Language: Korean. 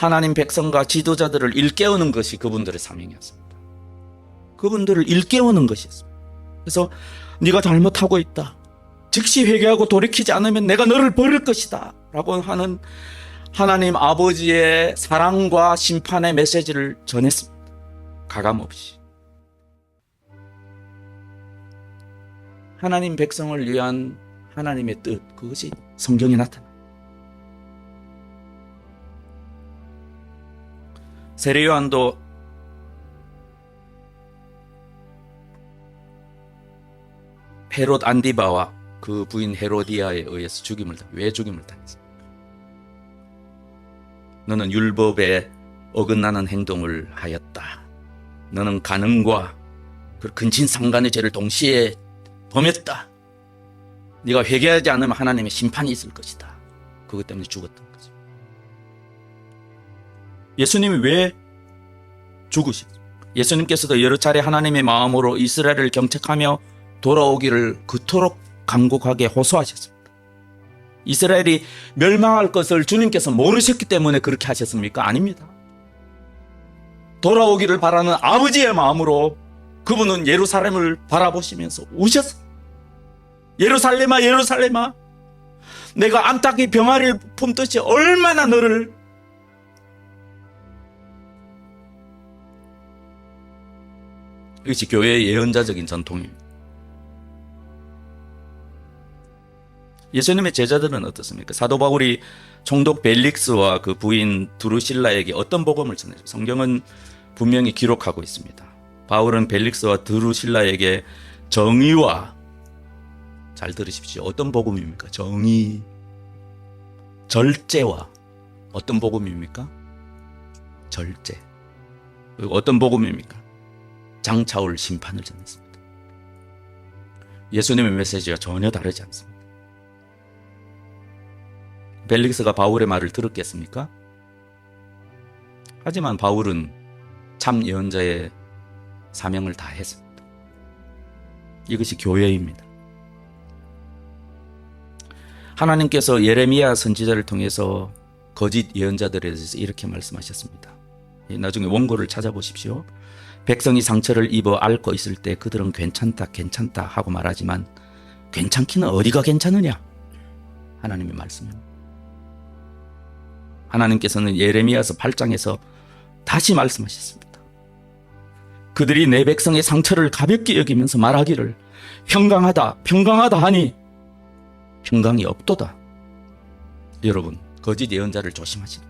하나님 백성과 지도자들을 일깨우는 것이 그분들의 사명이었습니다. 그분들을 일깨우는 것이었습니다. 그래서 네가 잘못하고 있다. 즉시 회개하고 돌이키지 않으면 내가 너를 버릴 것이다. 라고 하는 하나님 아버지의 사랑과 심판의 메시지를 전했습니다. 가감없이. 하나님 백성을 위한 하나님의 뜻, 그것이 성경에 나타나. 세례 요한도 헤롯 안디바와 그 부인 헤로디아에 의해서 죽임을 당, 왜 죽임을 당했습니까? 너는 율법에 어긋나는 행동을 하였다. 너는 간음과 그 근친상간의 죄를 동시에 범했다. 네가 회개하지 않으면 하나님의 심판이 있을 것이다. 그것 때문에 죽었던 거죠. 예수님이 왜 죽으셨습니까? 예수님께서도 여러 차례 하나님의 마음으로 이스라엘을 경책하며 돌아오기를 그토록 간곡하게 호소하셨습니다. 이스라엘이 멸망할 것을 주님께서 모르셨기 때문에 그렇게 하셨습니까? 아닙니다. 돌아오기를 바라는 아버지의 마음으로 그분은 예루살렘을 바라보시면서 우셨어요. 예루살렘아, 예루살렘아, 내가 암탉이 병아리를 품듯이 얼마나 너를 이것이 교회의 예언자적인 전통입니다. 예수님의 제자들은 어떻습니까? 사도 바울이 총독 벨릭스와 그 부인 두루실라에게 어떤 복음을 전해죠? 성경은 분명히 기록하고 있습니다. 바울은 벨릭스와 두루실라에게 정의와 잘 들으십시오. 어떤 복음입니까? 정의, 절제와 어떤 복음입니까? 절제. 그리고 어떤 복음입니까? 장차올 심판을 전했습니다. 예수님의 메시지가 전혀 다르지 않습니다. 벨릭스가 바울의 말을 들었겠습니까? 하지만 바울은 참 예언자의 사명을 다했습니다. 이것이 교회입니다. 하나님께서 예레미야 선지자를 통해서 거짓 예언자들에 대해서 이렇게 말씀하셨습니다. 나중에 원고를 찾아보십시오. 백성이 상처를 입어 앓고 있을 때 그들은 괜찮다, 괜찮다 하고 말하지만 괜찮기는 어디가 괜찮으냐? 하나님의 말씀입니다. 하나님께서는 예레미야서 8장에서 다시 말씀하셨습니다. 그들이 내 백성의 상처를 가볍게 여기면서 말하기를 평강하다, 평강하다 하니 평강이 없도다. 여러분, 거짓 예언자를 조심하시라.